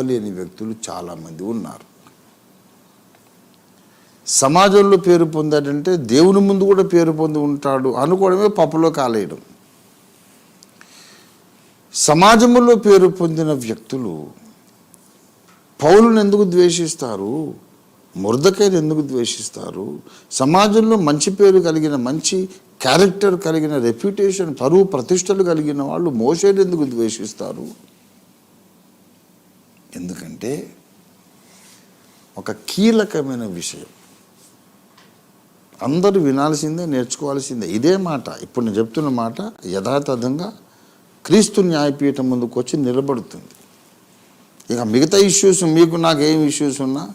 లేని వ్యక్తులు చాలామంది ఉన్నారు. సమాజంలో పేరు పొందాడంటే దేవుని ముందు కూడా పేరు పొంది ఉంటాడు అనుకోవడమే పప్పులో కాలేయడం. సమాజంలో పేరు పొందిన వ్యక్తులు పౌరులను ఎందుకు ద్వేషిస్తారు? మురదకైన ఎందుకు ద్వేషిస్తారు? సమాజంలో మంచి పేరు కలిగిన మంచి క్యారెక్టర్ కలిగిన రెప్యుటేషన్ పరువు ప్రతిష్టలు కలిగిన వాళ్ళు మోసేలు ఎందుకు ద్వేషిస్తారు? ఎందుకంటే ఒక కీలకమైన విషయం. అందరూ వినాల్సిందే నేర్చుకోవాల్సిందే. ఇదే మాట ఇప్పుడు నేను చెప్తున్న మాట యథాతథంగా క్రీస్తు న్యాయపీఠం ముందుకు వచ్చి నిలబడుతుంది. ఇక మిగతా ఇష్యూస్ మీకు నాకేం ఇష్యూస్ ఉన్నా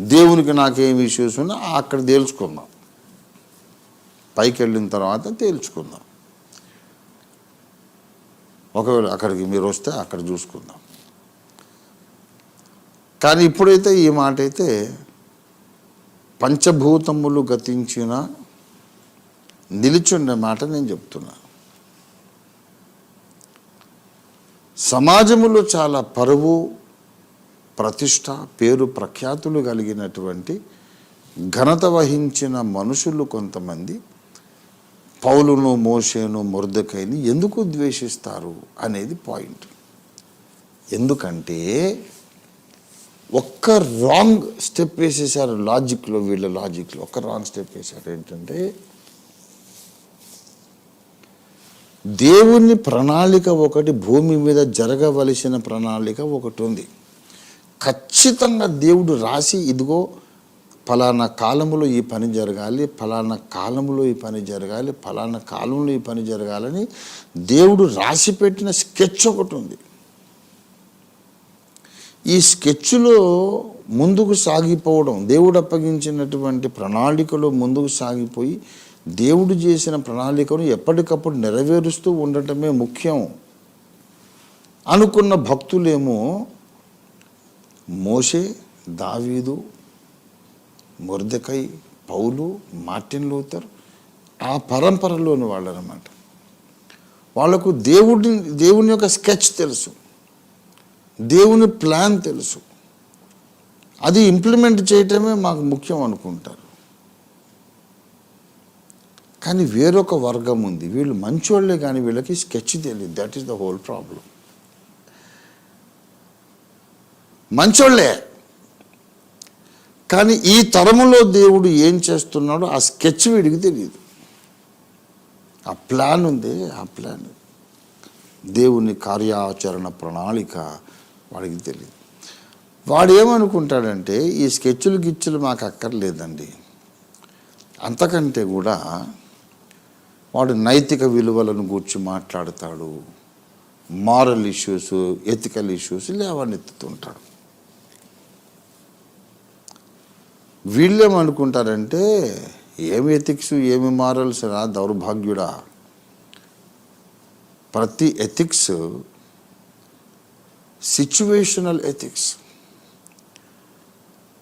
దేవునికి నాకేం ఇష్యూస్ ఉన్నా అక్కడ తేల్చుకుందాం. పైకి వెళ్ళిన తర్వాత తేల్చుకుందాం. ఒకవేళ అక్కడికి మీరు వస్తే అక్కడ చూసుకుందాం. కానీ ఇప్పుడైతే ఈ మాట అయితే పంచభూతములు గతించిన నిలిచుండే మాట నేను చెప్తున్నా. సమాజములో చాలా పరువు ప్రతిష్ట పేరు ప్రఖ్యాతులు కలిగినటువంటి ఘనత వహించిన మనుషులు కొంతమంది పౌలును మోషేను మురదకైని ఎందుకు ద్వేషిస్తారు అనేది పాయింట్. ఎందుకంటే ఒక్క రాంగ్ స్టెప్ వేసేసారు లాజిక్లో వీళ్ళ లాజిక్లో ఒక్క రాంగ్ స్టెప్ వేశారు. ఏంటంటే దేవుని ప్రణాళిక ఒకటి భూమి మీద జరగవలసిన ప్రణాళిక ఒకటి ఉంది. ఖచ్చితంగా దేవుడు రాసి ఇదిగో ఫలానా కాలంలో ఈ పని జరగాలి ఫలానా కాలంలో ఈ పని జరగాలి ఫలానా కాలంలో ఈ పని జరగాలని దేవుడు రాసి పెట్టిన స్కెచ్ ఒకటి ఉంది. ఈ స్కెచ్లో ముందుకు సాగిపోవడం దేవుడు అప్పగించినటువంటి ప్రణాళికలో ముందుకు సాగిపోయి దేవుడు చేసిన ప్రణాళికను ఎప్పటికప్పుడు నెరవేరుస్తూ ఉండటమే ముఖ్యం. అనుకున్న భక్తులేమో మోషే దావీదు మురదకై పౌలు మార్టిన్ లూథర్ ఆ పరంపరలోని వాళ్ళు అనమాట వాళ్ళకు దేవుడిని దేవుని యొక్క స్కెచ్ తెలుసు. దేవుని ప్లాన్ తెలుసు. అది ఇంప్లిమెంట్ చేయటమే మాకు ముఖ్యం అనుకుంటారు. కానీ వేరొక వర్గం ఉంది. వీళ్ళు మంచోళ్ళే కానీ వీళ్ళకి స్కెచ్ తెలియదు that is the whole problem మంచోళ్ళే. కానీ ఈ తరములో దేవుడు ఏం చేస్తున్నాడో ఆ స్కెచ్ వీడికి తెలియదు ఆ ప్లాన్ ఉంది ఆ ప్లాన్ దేవుని కార్యాచరణ ప్రణాళిక వాడికి తెలియదు వాడు ఏమనుకుంటాడంటే ఈ స్కెచ్లు గిచ్చులు మాకు అక్కర్లేదండి అంతకంటే కూడా వాడు నైతిక విలువలను గూర్చి మాట్లాడతాడు. మారల్ ఇష్యూస్ ఎథికల్ ఇష్యూస్ లేవనెత్తుతుంటాడు వీళ్ళేమనుకుంటారంటే ఏమి ఎథిక్స్ ఏమి మారల్స్ రా దౌర్భాగ్యుడా? ప్రతి ఎథిక్స్ సిచ్యువేషనల్ ఎథిక్స్.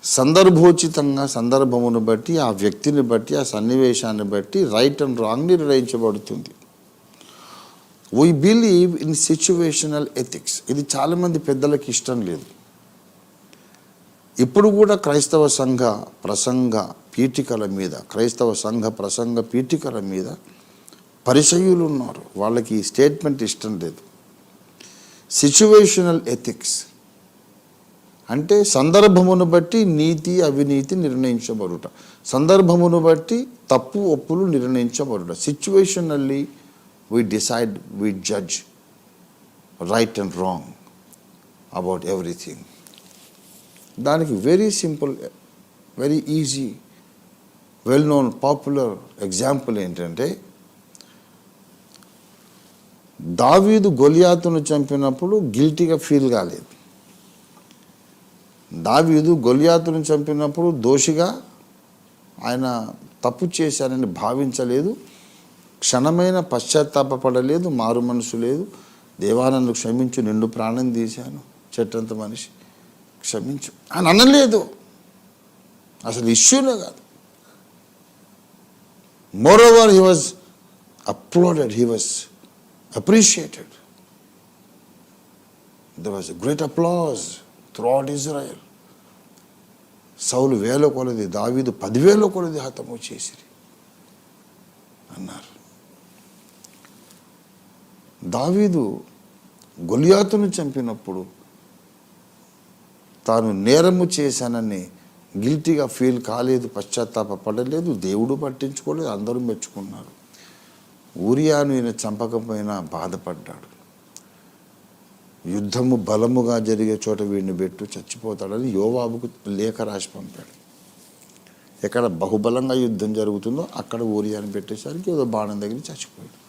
సందర్భోచితంగా సందర్భమును బట్టి ఆ వ్యక్తిని బట్టి ఆ సన్నివేశాన్ని బట్టి రైట్ అండ్ రాంగ్ నిర్ణయించబడుతుంది. We believe in situational ethics ఇది చాలామంది పెద్దలకు ఇష్టం లేదు. ఇప్పుడు కూడా క్రైస్తవ సంఘ ప్రసంగ పీఠికల మీద క్రైస్తవ సంఘ ప్రసంగ పీఠికల మీద పరిచయులు ఉన్నారు. వాళ్ళకి ఈ స్టేట్మెంట్ ఇష్టం లేదు. సిచ్యువేషనల్ ఎథిక్స్ అంటే సందర్భమును బట్టి నీతి అవినీతి నిర్ణయించబడుట. సందర్భమును బట్టి తప్పు ఒప్పులు నిర్ణయించబడుట. Situationally we decide we judge right and wrong about everything దానికి very simple very easy well known popular example ఏంటంటే దావీదు గొలియాతును చంపినప్పుడు గిల్టీగా ఫీల్ కాలేదు. దావీదు గొలియాతును చంపినప్పుడు దోషిగా ఆయన తప్పు చేశానని భావించలేదు. క్షణమైన పశ్చాత్తాపపడలేదు మారు మనసు లేదు. దేవానందు క్షమించు నిండు ప్రాణం తీశాను చెట్టంత మనిషి క్షమించు. ఆయన అనలేదు. అసలు ఇష్యూనే కాదు. Moreover he was uploaded he was appreciated there was a great applause throughout Israel సౌలు వేల కొలది దావీదు పదివేల కొలది హతము చేసిరి అన్నారు. దావీదు గొలియాతును చంపినప్పుడు తాను నేరము చేశానని గిల్టీగా ఫీల్ కాలేదు పశ్చాత్తాప పడలేదు దేవుడు పట్టించుకోలేదు అందరూ మెచ్చుకున్నారు. ఊరియాను ఈయన చంపకపోయినా బాధపడ్డాడు. యుద్ధము బలముగా జరిగే చోట వీడిని పెట్టు చచ్చిపోతాడని యోవాబుకు లేఖ రాసి పంపాడు. ఎక్కడ బహుబలంగా యుద్ధం జరుగుతుందో అక్కడ ఊరియాను పెట్టేసరికి ఏదో బాణం దగ్గర చచ్చిపోయాడు.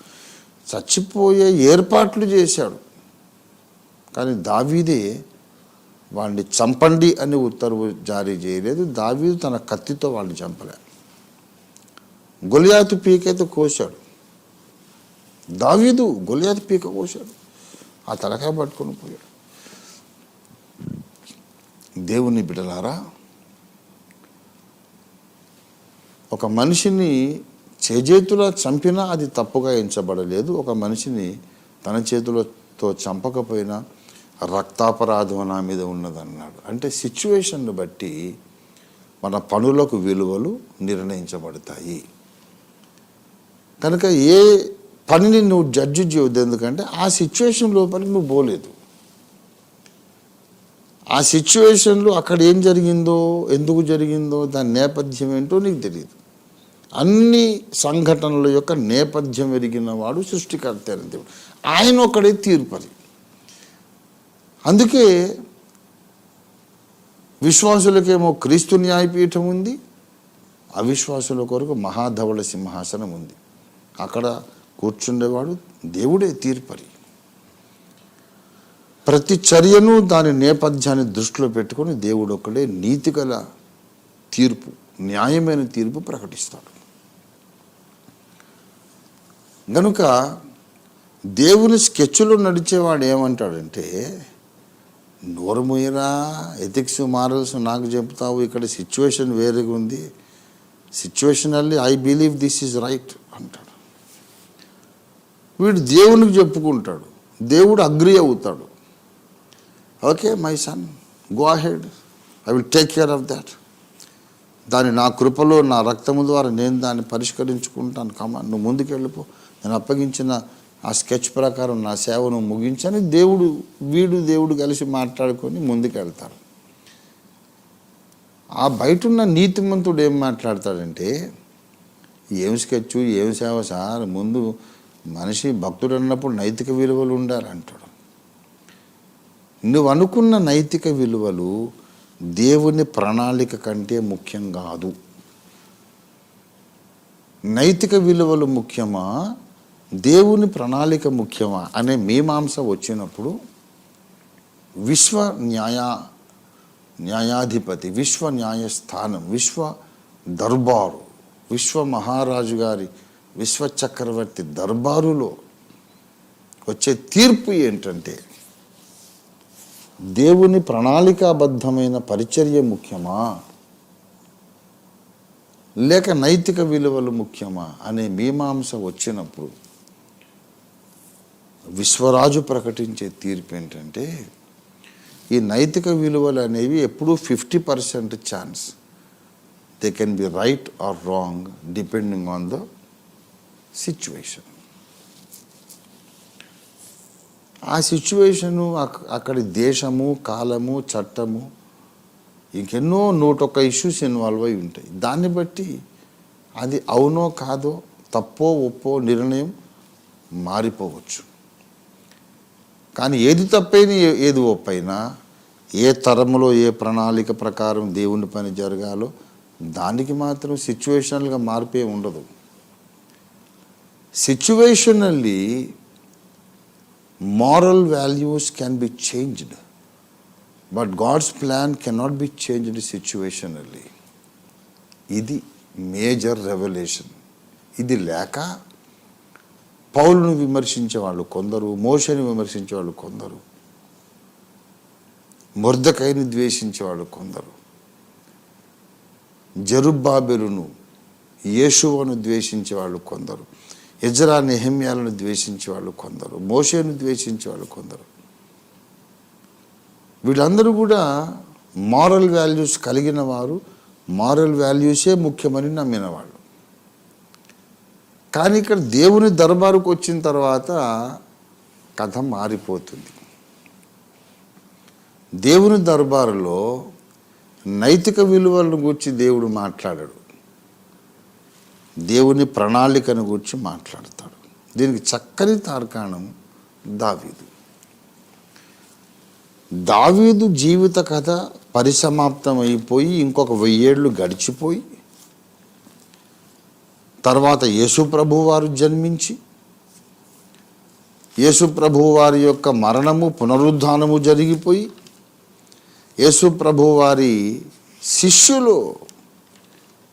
చచ్చిపోయే ఏర్పాట్లు చేశాడు. కానీ దావీదే వాడిని చంపండి అని ఉత్తర్వు జారీ చేయలేదు. దావీదు తన కత్తితో వాడిని చంపలే. గొలియాతు పీకైతే కోశాడు. దావీదు గొలియాది పీక కోశాడు. ఆ తలకాయ పట్టుకొని పోయాడు. దేవుని బిడలారా ఒక మనిషిని చేజేతులో చంపినా అది తప్పుగా ఎంచబడలేదు. ఒక మనిషిని తన చేతులతో చంపకపోయినా రక్తాపరాధం నా మీద ఉన్నదన్నాడు. అంటే సిచ్యువేషన్ను బట్టి మన పనులకు విలువలు నిర్ణయించబడతాయి. కనుక ఏ పనిని నువ్వు జడ్జి చేయొద్దు. ఎందుకంటే ఆ సిచ్యువేషన్ లోపలికి నువ్వు పోలేదు. ఆ సిచ్యువేషన్లో అక్కడ ఏం జరిగిందో ఎందుకు జరిగిందో దాని నేపథ్యం ఏంటో నీకు తెలియదు అన్ని సంఘటనల యొక్క నేపథ్యం ఎరిగిన వాడు సృష్టికర్త అని దేవుడు. ఆయన ఒకడే తీర్పది అందుకే విశ్వాసులకేమో క్రీస్తు న్యాయపీఠం ఉంది అవిశ్వాసుల కొరకు మహాధవళ సింహాసనం ఉంది. అక్కడ కూర్చుండేవాడు దేవుడే తీర్పరి. ప్రతి చర్యను దాని నేపథ్యాన్ని దృష్టిలో పెట్టుకొని దేవుడు ఒకడే నీతిగల తీర్పు న్యాయమైన తీర్పు ప్రకటిస్తాడు. గనుక దేవుని స్కెచ్లో నడిచేవాడు ఏమంటాడంటే నోరుమూయరా ఎథిక్స్ మారల్స్ నాకు చెప్తావు ఇక్కడ సిచ్యువేషన్ వేరేగా ఉంది situationally I believe this is right అంటాడు. వీడు దేవునికి చెప్పుకుంటాడు. దేవుడు అగ్రి అవుతాడు. Okay my son go head I will take care of that. దాన్ని నా కృపలో నా రక్తము ద్వారా నేను దాన్ని పరిష్కరించుకుంటాను. కమా నువ్వు ముందుకు వెళ్ళిపో నేను అప్పగించిన ఆ స్కెచ్ ప్రకారం నా సేవను ముగించని దేవుడు వీడు దేవుడు కలిసి మాట్లాడుకొని ముందుకెళ్తారు. ఆ బయట ఉన్న నీతిమంతుడు ఏం మాట్లాడతాడంటే ఏం స్కెచ్ ఏం సేవ సార్ ముందు మనిషి భక్తుడు అన్నప్పుడు నైతిక విలువలు ఉండాలంటాడు. నువ్వు అనుకున్న నైతిక విలువలు దేవుని ప్రణాళిక కంటే ముఖ్యం కాదు. నైతిక విలువలు ముఖ్యమా? దేవుని ప్రణాళిక ముఖ్యమా? అనే మీమాంస వచ్చినప్పుడు విశ్వ న్యాయ న్యాయాధిపతి విశ్వ న్యాయస్థానం విశ్వ దర్బారు విశ్వ మహారాజు గారి విశ్వ చక్రవర్తి దర్బారులో వచ్చే తీర్పు ఏంటంటే దేవుని ప్రణాళికాబద్ధమైన పరిచర్య ముఖ్యమా? లేక నైతిక విలువలు ముఖ్యమా? అనే మీమాంస వచ్చినప్పుడు విశ్వరాజు ప్రకటించే తీర్పు ఏంటంటే ఈ నైతిక విలువలు అనేవి ఎప్పుడూ fifty percent chance. They can be right or wrong depending on the situation ఆ సిచ్యువేషను అక్కడి దేశము కాలము చట్టము ఇంకెన్నో నూటొక్క ఇష్యూస్ ఇన్వాల్వ్ అయి ఉంటాయి. దాన్ని బట్టి అది అవునో కాదో తప్పో ఒప్పో నిర్ణయం మారిపోవచ్చు. కానీ ఏది తప్పైనా ఏ- ఏది ఒప్పైనా ఏ తరములో ఏ ప్రణాళిక ప్రకారం దేవుని పని జరగాలో దానికి మాత్రం సిచ్యువేషనల్గా మార్పే ఉండదు. Situationally moral values can be changed but god's plan cannot be changed situationally. ఇది మేజర్ రెవల్యూషన్ ఇది లేక పౌలును విమర్శించే వాళ్ళు కొందరు మోషని విమర్శించే వాళ్ళు కొందరు ముర్దకైని ద్వేషించే వాళ్ళు కొందరు. జరుబ్బాబెలును యేషువను ద్వేషించే వాళ్ళు కొందరు. ఎజ్రా నెహమ్యాలను ద్వేషించే వాళ్ళు కొందరు మోషేను ద్వేషించే వాళ్ళు కొందరు. వీళ్ళందరూ కూడా మారల్ వాల్యూస్ కలిగిన వారు మారల్ వాల్యూసే ముఖ్యమని నమ్మిన వాళ్ళు కానీ ఇక్కడ దేవుని దర్బారుకు వచ్చిన తర్వాత కథ మారిపోతుంది. దేవుని దర్బారులో నైతిక విలువలను గురించి దేవుడు మాట్లాడాడు. దేవుని ప్రణాళికను గురించి మాట్లాడతాడు. దీనికి చక్కని తార్కాణం దావీదు. దావీదు జీవిత కథ పరిసమాప్తం అయిపోయి ఇంకొక వెయ్యేళ్ళు గడిచిపోయి తర్వాత యేసుప్రభు వారు జన్మించి యేసుప్రభు వారి యొక్క మరణము పునరుద్ధానము జరిగిపోయి యేసుప్రభు వారి శిష్యులు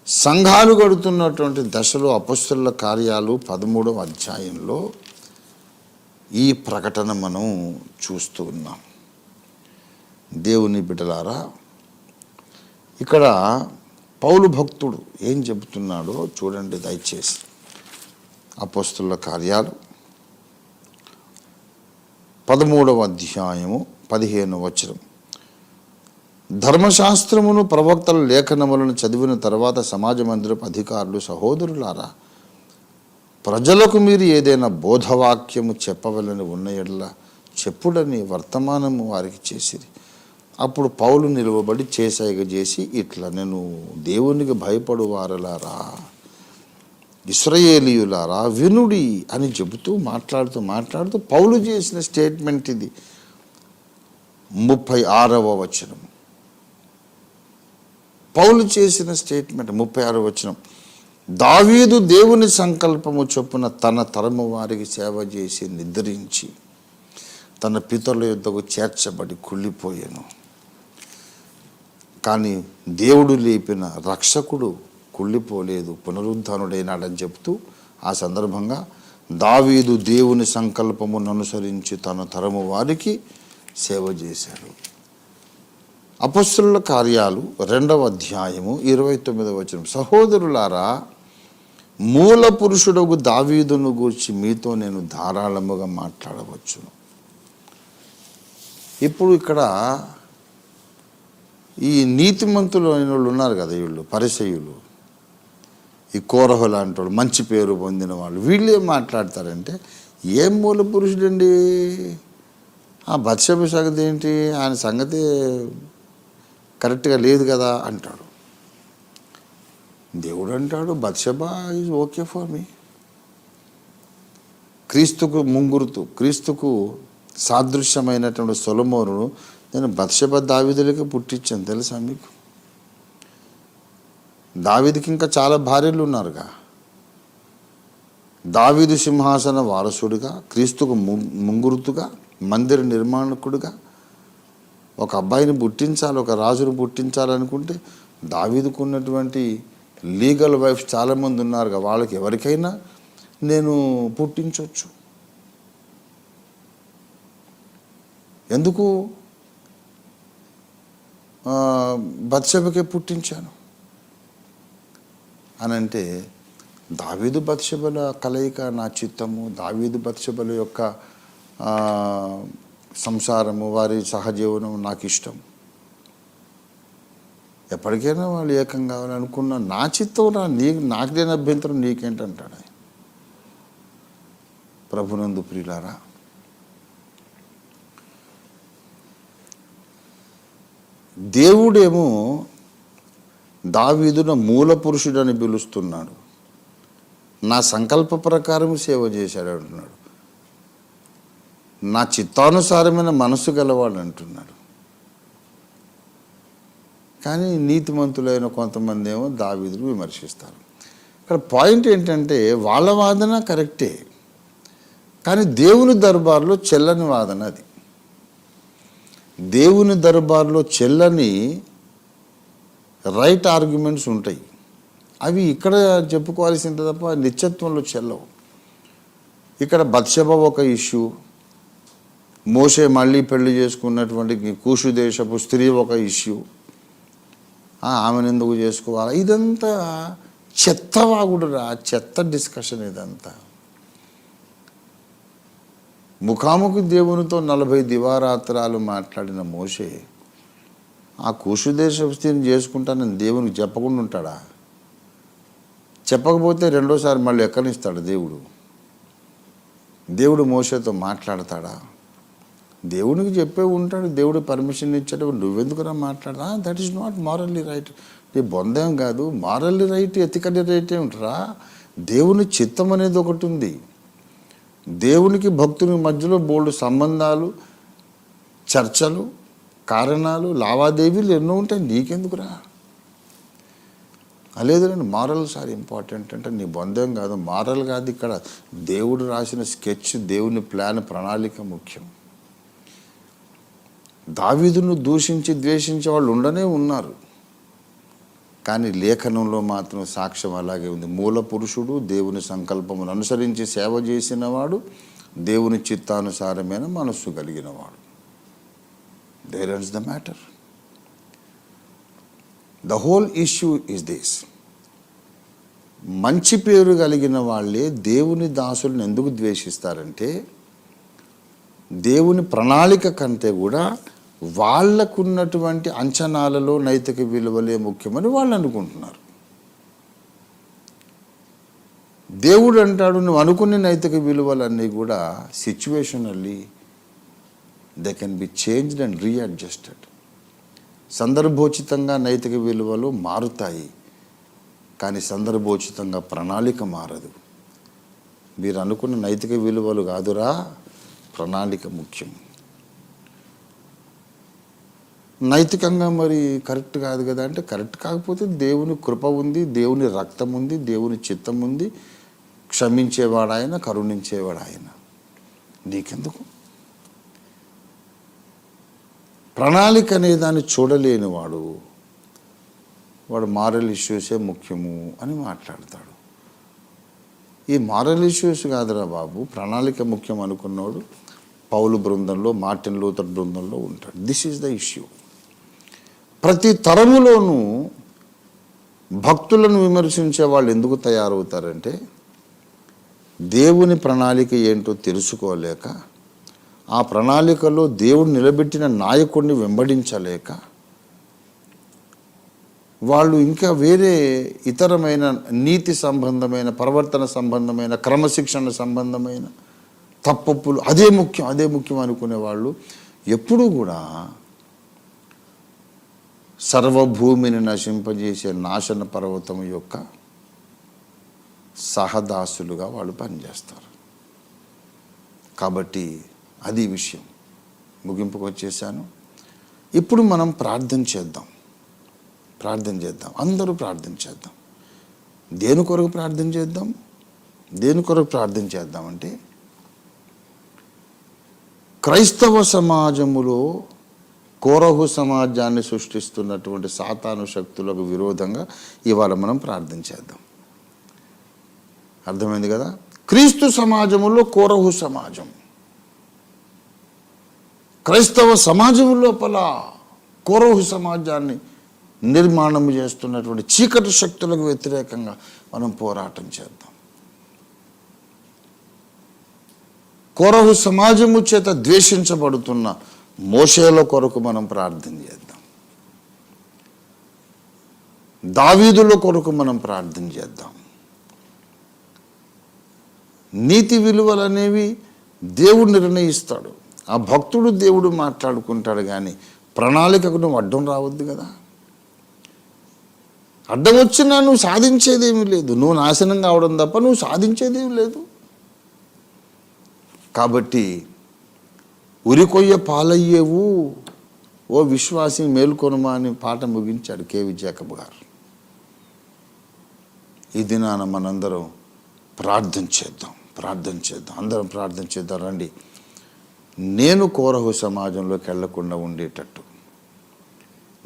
సంఘాలు గడుతున్నటువంటి దశలో అపస్తుల కార్యాలు పదమూడవ అధ్యాయంలో ఈ ప్రకటన మనం చూస్తూ ఉన్నాం. దేవుని బిడ్డలారా ఇక్కడ పౌలు భక్తుడు ఏం చెబుతున్నాడో చూడండి దయచేసి. అపస్తుల కార్యాలు పదమూడవ అధ్యాయము పదిహేను వచనం. ధర్మశాస్త్రమును ప్రవక్తల లేఖనములను చదివిన తర్వాత సమాజ మందిరపు అధికారులు సహోదరులారా ప్రజలకు మీరు ఏదైనా బోధవాక్యము చెప్పవలని ఉన్న ఎడల చెప్పుడని వర్తమానము వారికి చేసిరి. అప్పుడు పౌలు నిలువబడి చేసాయిగ చేసి ఇట్లా నేను దేవునికి భయపడు వారలారా ఇస్రయేలీయులారా వినుడి అని చెబుతూ మాట్లాడుతూ మాట్లాడుతూ పౌలు చేసిన స్టేట్మెంట్ ఇది ముప్పై ఆరవ వచనము. పౌలు చేసిన స్టేట్మెంట్ ముప్పై ఆరు వచ్చిన దావీదు దేవుని సంకల్పము చొప్పున తన తరము వారికి సేవ చేసి నిద్రించి తన పితరుల యుద్ధకు చేర్చబడి కుళ్ళిపోయాను. కానీ దేవుడు లేపిన రక్షకుడు కుళ్ళిపోలేదు పునరుద్ధానుడైనాడని చెప్తూ ఆ సందర్భంగా దావీదు దేవుని సంకల్పమును అనుసరించి తన తరము వారికి సేవ చేశాడు. అపస్సుల కార్యాలు రెండవ అధ్యాయము ఇరవై తొమ్మిదవ వచనం. సహోదరులారా మూల పురుషుడకు దావీదును గూర్చి మీతో నేను ధారాళముగా మాట్లాడవచ్చును. ఇప్పుడు ఇక్కడ ఈ నీతిమంతులు అయిన వాళ్ళు ఉన్నారు కదా వీళ్ళు పరిసయులు ఈ కోరహు లాంటి వాళ్ళు మంచి పేరు పొందిన వాళ్ళు. వీళ్ళు ఏం మాట్లాడతారంటే ఏం మూల పురుషుడండి? ఆ బత్సభ సంగతి ఏంటి? ఆయన సంగతి కరెక్ట్గా లేదు కదా అంటాడు. దేవుడు అంటాడు బత్సబా ఈజ్ ఓకే ఫర్ మీ క్రీస్తుకు ముంగురుతు క్రీస్తుకు సాదృశ్యమైనటువంటి సొలమోరును నేను బత్సబ దావిదులకి పుట్టించాను తెలుసా మీకు? దావిదికి ఇంకా చాలా భార్యలు ఉన్నారుగా. దావీదు సింహాసన వారసుడిగా క్రీస్తుకు ముంగురుతుగా మందిర నిర్మాణకుడిగా ఒక అబ్బాయిని పుట్టించాలి ఒక రాజును పుట్టించాలనుకుంటే దావీదుకు ఉన్నటువంటి లీగల్ వైఫ్స్ చాలామంది ఉన్నారు వాళ్ళకి ఎవరికైనా నేను పుట్టించవచ్చు ఎందుకు? ఆ, బత్సెబకే పుట్టించాను. అని అంటే దావీదు బత్సెబల కలయిక నా చిత్తము దావీదు బత్సెబల యొక్క సంసారము వారి సహజీవనం నాకు ఇష్టం ఎప్పటికైనా వాళ్ళు ఏకం కావాలనుకున్న నా చిత్తం నా నీ నాకు లేని అభ్యంతరం నీకేంటంటాడు ఆయన. ప్రభునందు ప్రియులారా దేవుడేమో దావీదున మూల పురుషుడని పిలుస్తున్నాడు. నా సంకల్ప ప్రకారం సేవ చేశాడు అంటున్నాడు. నా చిత్తానుసారమైన మనసు గలవాడు అంటున్నాడు. కానీ నీతిమంతులైన కొంతమంది ఏమో దావీదులు విమర్శిస్తారు. ఇక్కడ పాయింట్ ఏంటంటే వాళ్ళ వాదన కరెక్టే. కానీ దేవుని దర్బార్లో చెల్లని వాదన అది. దేవుని దర్బార్లో చెల్లని రైట్ ఆర్గ్యుమెంట్స్ ఉంటాయి. అవి ఇక్కడ చెప్పుకోవాల్సింది తప్ప నిత్యత్వంలో చెల్లవు. ఇక్కడ బత్సభ ఒక ఇష్యూ మోసే మళ్ళీ పెళ్ళి చేసుకున్నటువంటి కూసు దేశపు స్త్రీ ఒక ఇష్యూ. ఆమెను ఎందుకు చేసుకోవాలి? ఇదంతా చెత్త వాగుడురా చెత్త డిస్కషన్ ఇదంతా. ముఖాముఖి దేవునితో నలభై దివారాత్రాలు మాట్లాడిన మోషే ఆ కూషు దేశస్థితిని చేసుకుంటానని దేవునికి చెప్పకుండా ఉంటాడా? చెప్పకపోతే రెండోసారి మళ్ళీ ఎక్కడిస్తాడు దేవుడు? దేవుడు మోసతో మాట్లాడతాడా? దేవునికి చెప్పే ఉంటాడు దేవుడు పర్మిషన్ ఇచ్చేటప్పుడు నువ్వెందుకురా మాట్లాడా that is not morally right నీ బొందేం కాదు మారల్లీ రైట్ ఎతికల్లీ రైట్ ఏమిట్రా దేవుని చిత్తం అనేది ఒకటి ఉంది. దేవునికి భక్తుని మధ్యలో బోల్డ్ సంబంధాలు చర్చలు కారణాలు లావాదేవీలు ఎన్నో ఉంటాయి నీకెందుకురా? లేదండి మారల్స్ ఆర్ ఇంపార్టెంట్ అంటే నీ బంధం కాదు మారల్ కాదు ఇక్కడ. దేవుడు రాసిన స్కెచ్ దేవుని ప్లాన్ ప్రణాళిక ముఖ్యం. దావీదును దూషించి ద్వేషించే వాళ్ళు ఉండనే ఉన్నారు. కానీ లేఖనంలో మాత్రం సాక్ష్యం అలాగే ఉంది. మూల పురుషుడు దేవుని సంకల్పమును అనుసరించి సేవ చేసినవాడు దేవుని చిత్తానుసారమైన మనస్సు కలిగినవాడు. There is the matter the whole issue is this మంచి పేరు కలిగిన వాళ్ళే దేవుని దాసులను ఎందుకు ద్వేషిస్తారంటే దేవుని ప్రణాళిక కంటే కూడా వాళ్ళకున్నటువంటి అంచనాలలో నైతిక విలువలే ముఖ్యమని వాళ్ళు అనుకుంటున్నారు. దేవుడు అంటాడు నువ్వు అనుకునే నైతిక విలువలన్నీ కూడా situationally they can be changed and readjusted సందర్భోచితంగా నైతిక విలువలు మారుతాయి కానీ సందర్భోచితంగా ప్రణాళిక మారదు. మీరు అనుకున్న నైతిక విలువలు కాదురా ప్రణాళిక ముఖ్యం. నైతికంగా మరి కరెక్ట్ కాదు కదా అంటే కరెక్ట్ కాకపోతే దేవుని కృప ఉంది దేవుని రక్తం ఉంది దేవుని చిత్తం ఉంది. క్షమించేవాడు ఆయన కరుణించేవాడు ఆయన. నీకెందుకు? ప్రణాళిక అనే దాన్ని చూడలేని వాడు వాడు మారల్ ఇష్యూసే ముఖ్యము అని మాట్లాడతాడు. ఈ మారల్ ఇష్యూస్ కాదురా బాబు ప్రణాళిక ముఖ్యం అనుకున్నవాడు పౌలు బృందంలో మార్టిన్ లూథర్ బృందంలో ఉంటాడు. దిస్ ఈజ్ ద ఇష్యూ ప్రతి తరములోనూ భక్తులను విమర్శించే వాళ్ళు ఎందుకు తయారవుతారంటే దేవుని ప్రణాళిక ఏంటో తెలుసుకోలేక ఆ ప్రణాళికలో దేవుడు నిలబెట్టిన నాయకుడిని వెంబడించలేక వాళ్ళు ఇంకా వేరే ఇతరమైన నీతి సంబంధమైన ప్రవర్తన సంబంధమైన క్రమశిక్షణ సంబంధమైన తప్పప్పులు అదే ముఖ్యం అదే ముఖ్యం అనుకునే వాళ్ళు ఎప్పుడూ కూడా సర్వభూమిని నశింపజేసే నాశన పర్వతం యొక్క సహదాసులుగా వాళ్ళు పనిచేస్తారు. కాబట్టి అది విషయం. ముగింపుకు వచ్చేసాను. ఇప్పుడు మనం ప్రార్థన చేద్దాం. ప్రార్థన చేద్దాం. అందరూ ప్రార్థన చేద్దాం. దేని కొరకు ప్రార్థన చేద్దాం? దేని కొరకు ప్రార్థన చేద్దామంటే క్రైస్తవ సమాజములో కోరహు సమాజాన్ని సృష్టిస్తున్నటువంటి సాతాను శక్తులకు విరోధంగా ఇవాళ మనం ప్రార్థన చేద్దాం. అర్థమైంది కదా? క్రీస్తు సమాజములో కోరహు సమాజం. క్రైస్తవ సమాజం లోపల కోరహు సమాజాన్ని నిర్మాణం చేస్తున్నటువంటి చీకటి శక్తులకు వ్యతిరేకంగా మనం పోరాటం చేద్దాం. కోరహు సమాజము చేత ద్వేషించబడుతున్న మోషేల కొరకు మనం ప్రార్థన చేద్దాం. దావీదుల కొరకు మనం ప్రార్థన చేద్దాం. నీతి విలువలు అనేవి దేవుడు నిర్ణయిస్తాడు. ఆ భక్తుడు దేవుడు మాట్లాడుకుంటాడు కానీ ప్రణాళికకు నువ్వు అడ్డం రావద్దు కదా. అడ్డం వచ్చినా నువ్వు సాధించేదేమీ లేదు. నువ్వు నాశనం కావడం తప్ప నువ్వు సాధించేదేమీ లేదు. కాబట్టి ఉరికొయ్య పాలయ్యేవు. ఓ విశ్వాసి మేల్కొనుమా అని పాట ముగించాడు కేవి జేకబ్ గారు. ఈ దినాన మనందరం ప్రార్థన చేద్దాం ప్రార్థన చేద్దాం. అందరం ప్రార్థన చేద్దాం రండి. నేను కోరహు సమాజంలోకి వెళ్ళకుండా ఉండేటట్టు.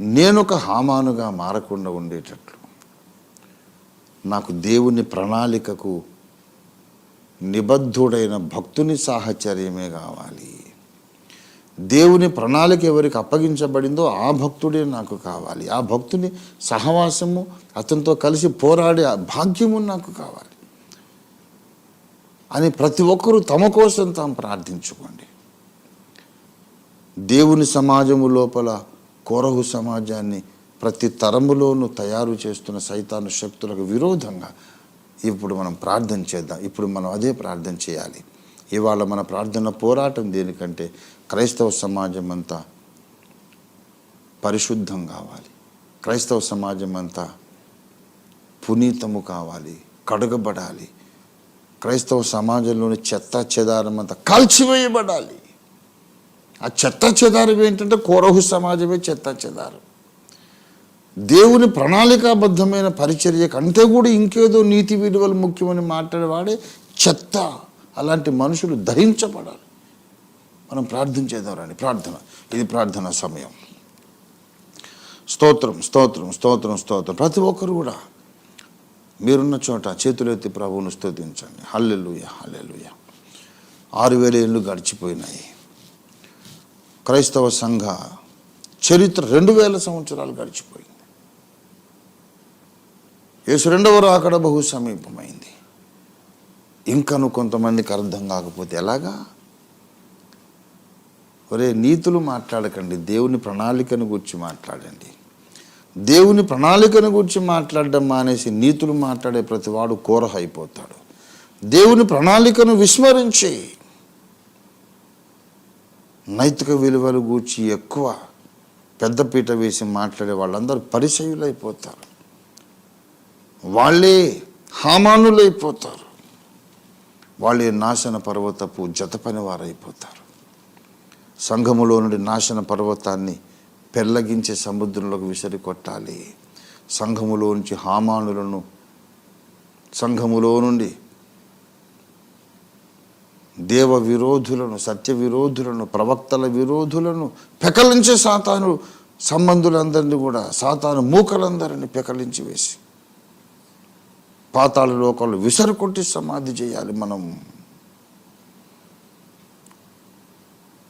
నేను ఒక హామానుగా మారకుండా ఉండేటట్లు నాకు దేవుని ప్రణాళికకు నిబద్ధుడైన భక్తుని సాహచర్యమే కావాలి. దేవుని ప్రణాళిక ఎవరికి అప్పగించబడిందో ఆ భక్తుడే నాకు కావాలి. ఆ భక్తుని సహవాసము అతనితో కలిసి పోరాడే భాగ్యము నాకు కావాలి. అని ప్రతి ఒక్కరూ తమ కోసం తాము ప్రార్థించుకోండి. దేవుని సమాజము లోపల కోరహు సమాజాన్ని ప్రతి తరములోనూ తయారు చేస్తున్న సైతాను శక్తులకు విరోధంగా ఇప్పుడు మనం ప్రార్థన చేద్దాం. ఇప్పుడు మనం అదే ప్రార్థన చేయాలి. ఇవాళ మన ప్రార్థన పోరాటం దేనికంటే క్రైస్తవ సమాజం అంతా పరిశుద్ధం కావాలి. క్రైస్తవ సమాజం అంతా పునీతము కావాలి కడగబడాలి. క్రైస్తవ సమాజంలోని చెత్త చెదారం అంతా కాల్చివేయబడాలి. ఆ చెత్త చెదారం ఏంటంటే కోరహు సమాజమే చెత్త చెదారం. దేవుని ప్రణాళికాబద్ధమైన పరిచర్య కంటే కూడా ఇంకేదో నీతి విలువలు ముఖ్యమని మాట్లాడేవాడే చెత్త. అలాంటి మనుషులు దహించబడాలి మనం ప్రార్థన ప్రార్థన. ఇది ప్రార్థన సమయం. స్తోత్రం స్తోత్రం స్తోత్రం స్తోత్రం. ప్రతి ఒక్కరు కూడా మీరున్న చోట చేతులెత్తి ప్రభువును స్తుతించండి. హల్లెలూయ హల్లెలూయ. ఆరు వేల ఏళ్ళు గడిచిపోయినాయి. క్రైస్తవ సంఘ చరిత్ర రెండు వేల సంవత్సరాలు గడిచిపోయింది. యేసు రెండవ రాకడ బహు సమీపమైంది. ఇంకను కొంతమందికి అర్థం కాకపోతే ఎలాగా? ఒరే నీతులు మాట్లాడకండి దేవుని ప్రణాళికను గురించి మాట్లాడండి. దేవుని ప్రణాళికను గురించి మాట్లాడడం మానేసి నీతులు మాట్లాడే ప్రతివాడు కోరహ అయిపోతాడు దేవుని ప్రణాళికను విస్మరించి నైతిక విలువల గూర్చి ఎక్కువ పెద్దపీట వేసి మాట్లాడే వాళ్ళందరూ పరిచయులైపోతారు. వాళ్ళే హామానులైపోతారు. వాళ్ళే నాశన పర్వతపు జత పని వారైపోతారు సంఘములో నుండి నాశన పర్వతాన్ని పెళ్ళగించే సముద్రంలోకి విసిరి కొట్టాలి. సంఘములో నుంచి హామానులను సంఘములో నుండి దేవ విరోధులను సత్య విరోధులను ప్రవక్తల విరోధులను పెకలించే సాతాను సంబంధులందరినీ కూడా సాతాను మూకలందరినీ పెకలించి వేసి పాతాల లోకంలో విసరుకొట్టి సమాధి చేయాలి మనం.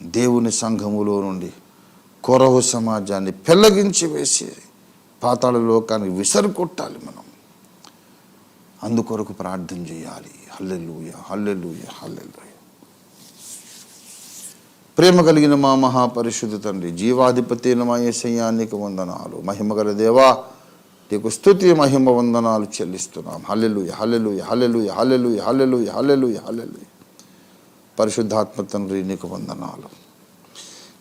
దేవుని సంఘములో నుండి కొరహు సమాజాన్ని పెళ్ళగించి వేసి పాతాళ లోకాన్ని విసరుకొట్టాలి మనం. అందుకొరకు ప్రార్థన చేయాలి. Hallelujah hallelujah hallelujah. ప్రేమ కలిగిన మా మహాపరిశుద్ధ తండ్రి జీవాధిపతి మా ఏసయ్యానికి వందనాలు. మహిమగల దేవా నీకు స్థుతి మహిమ వందనాలు చెల్లిస్తున్నాం. Hallelujah hallelujah hallelujah hallelujah hallelujah hallelujah hallelujah. పరిశుద్ధాత్మ తండ్రి నీకు వందనాలు.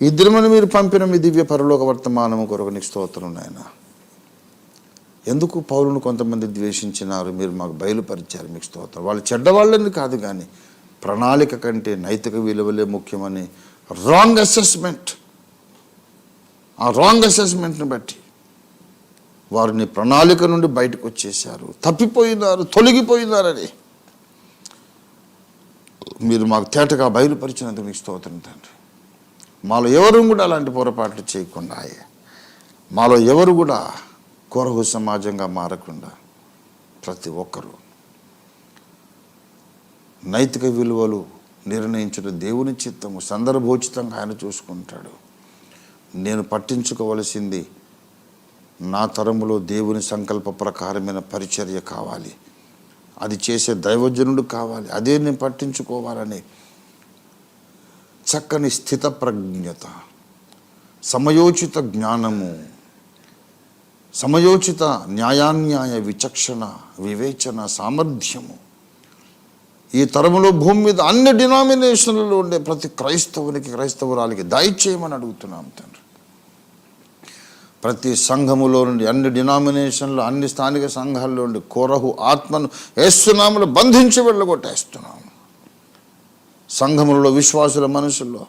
ఇద్దరిమని మీరు పంపిన మీ దివ్య పరలోక వర్తమానము కొరకు నీకు స్తోత్రం నాయన. ఎందుకు పౌరులను కొంతమంది ద్వేషించినారు? మీరు మాకు బయలుపరిచారు మీకు స్తోత్రం. వాళ్ళు చెడ్డవాళ్ళని కాదు కానీ ప్రణాళిక కంటే నైతిక విలువలే ముఖ్యమని రాంగ్ అసెస్మెంట్ ఆ రాంగ్ అసెస్మెంట్ని బట్టి వారిని ప్రణాళిక నుండి బయటకు వచ్చేసారు తప్పిపోయినారు తొలగిపోయినారని. మీరు మాకు తేటగా బయలుపరిచినందుకు మీకు స్తోత్రం తండ్రి. మాలో ఎవరు కూడా అలాంటి పొరపాట్లు చేయకుండా మాలో ఎవరు కూడా కొరహు సమాజంగా మారకుండా ప్రతి ఒక్కరూ నైతిక విలువలు నిర్ణయించడం దేవుని చిత్తము సందర్భోచితంగా ఆయన చూసుకుంటాడు. నేను పట్టించుకోవలసింది నా తరములో దేవుని సంకల్ప ప్రకారమైన పరిచర్య కావాలి. అది చేసే దైవజనుడు కావాలి. అదే నేను పట్టించుకోవాలని. చక్కని స్థిత ప్రజ్ఞత సమయోచిత జ్ఞానము. సమయోచిత న్యాయాన్యాయ విచక్షణ వివేచన సామర్థ్యము. ఈ తరములో భూమి మీద అన్ని డినామినేషన్లలో ఉండే ప్రతి క్రైస్తవునికి క్రైస్తవురాలికి దయచేయమని అడుగుతున్నాం తండ్రి. ప్రతి సంఘములో నుండి అన్ని డినామినేషన్లు అన్ని స్థానిక సంఘాల్లో నుండి కొరహు ఆత్మను వేస్తున్నాములు బంధించి వెళ్ళగొట్టేస్తున్నాము. సంఘములలో విశ్వాసుల మనసుల్లో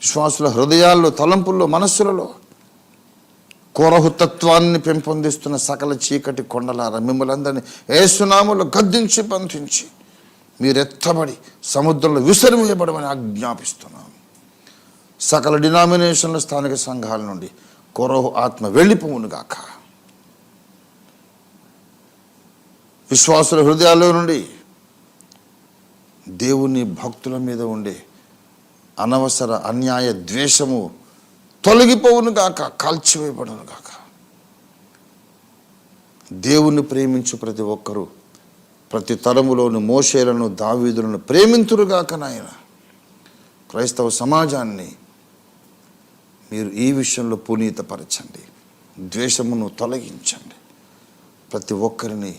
విశ్వాసుల హృదయాల్లో తలంపుల్లో మనస్సులలో కొరహు తత్వాన్ని పెంపొందిస్తున్న సకల చీకటి కొండలార మిమ్మల్ని అందరినీ ఏసునాములు గద్దించి బంధించి మీరెత్తబడి సముద్రంలో విసరివేయబడమని ఆజ్ఞాపిస్తున్నాము. సకల డినామినేషన్ల స్థానిక సంఘాల నుండి కొరహు ఆత్మ వెళ్ళిపోవును గాక. విశ్వాసుల హృదయాల్లో నుండి దేవుని భక్తుల మీద ఉండే అనవసర అన్యాయ ద్వేషము తొలగిపోవును గాక దేవుని గాక. దేవుణ్ణి ప్రేమించు ప్రతి ఒక్కరూ ప్రతి తరములోని మోషేలను దావీదులను ప్రేమింతురుగాక నాయన. క్రైస్తవ సమాజాన్ని మీరు ఈ విషయంలో పునీతపరచండి. ద్వేషమును తొలగించండి. ప్రతి ఒక్కరిని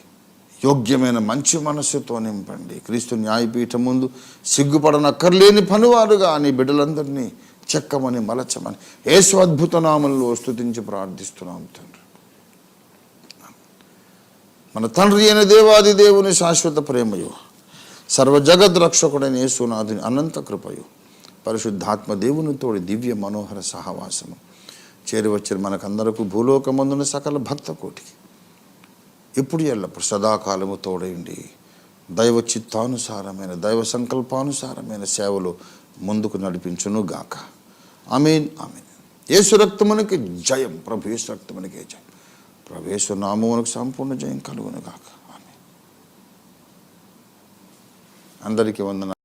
యోగ్యమైన మంచి మనస్సుతో నింపండి. క్రీస్తు న్యాయపీఠం ముందు సిగ్గుపడనక్కర్లేని పనివారుగా నీ బిడ్డలందరినీ చెక్కమని మలచమని యేసు అద్భుత నామంలో స్థుతించి ప్రార్థిస్తున్నాం తండ్రి. మన తండ్రి అయిన దేవాది దేవుని శాశ్వత ప్రేమయు. సర్వ జగద్ రక్షకుడైన యేసునాథుని అనంత కృపయు. పరిశుద్ధాత్మ దేవుని తోడి దివ్య మనోహర సహవాసము. చేరువచ్చిన మనకందరకు భూలోకమందున సకల భక్త కోటికి ఇప్పుడు ఎల్లప్పుడు సదాకాలము తోడైండి. దైవ చిత్తానుసారమైన దైవ సంకల్పానుసారమైన సేవలు ముందుకు నడిపించును గాక. Amen amen. యేసు రక్తమునికి జయం ప్రభు యేసు రక్తమునికే జయం. ప్రభు యేసు నామమునకు సంపూర్ణ జయం కలుగును గాక. ఆమెన్. అందరికీ వందన